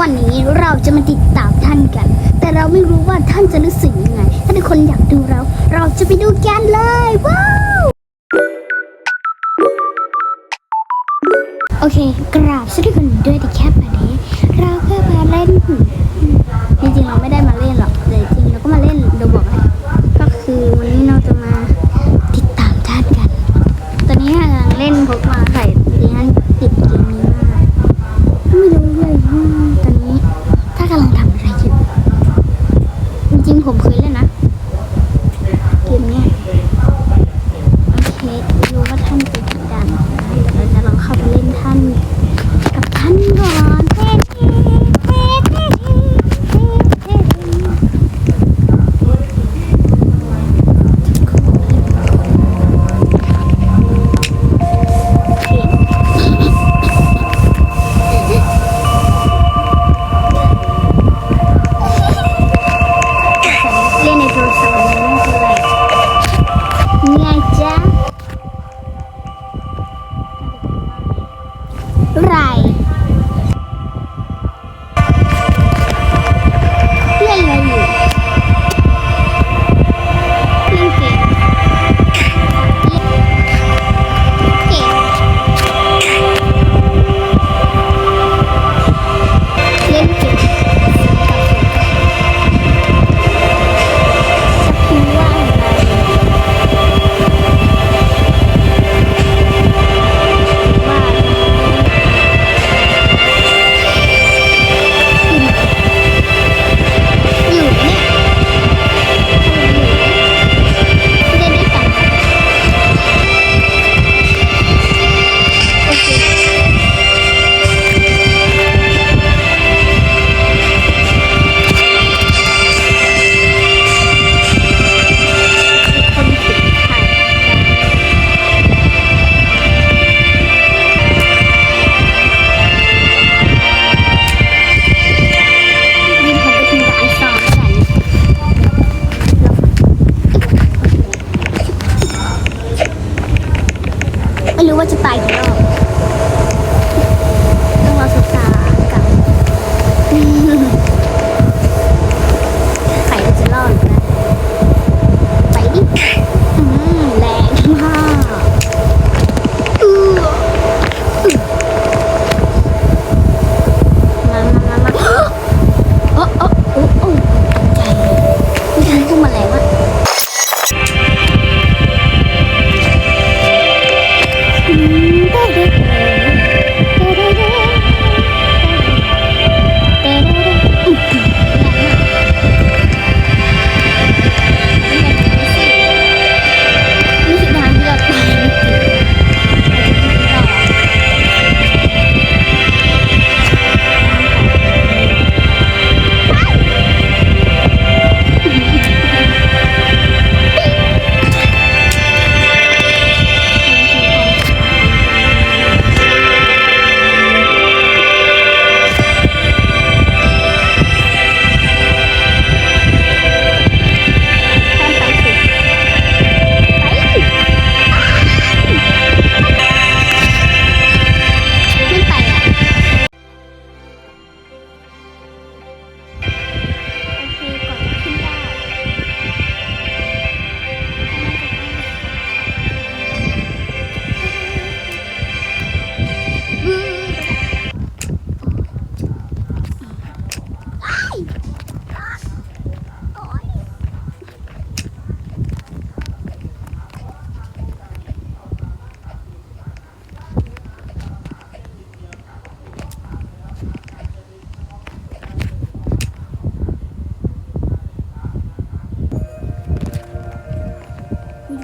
วันนี้เราจะมาติดตามท่านกัน แต่เราไม่รู้ว่าท่านจะรู้สึกยังไง ถ้าทุกคนอยากดูเรา เราจะไปดูกันเลยว้าวโอเค กราบสวัสดีคนด้วยที่แคปแบบนี้ เราแค่มาเล่นจริงๆเราไม่ได้มา ผมคืนเลยนะ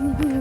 Mm-hmm.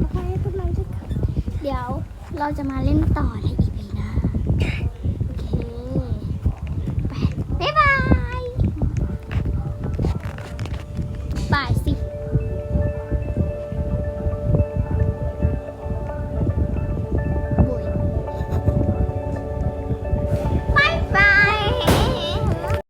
สับไคให้พวกเราด้วยะเดี๋ยวเราจะมาเล่นต่อใน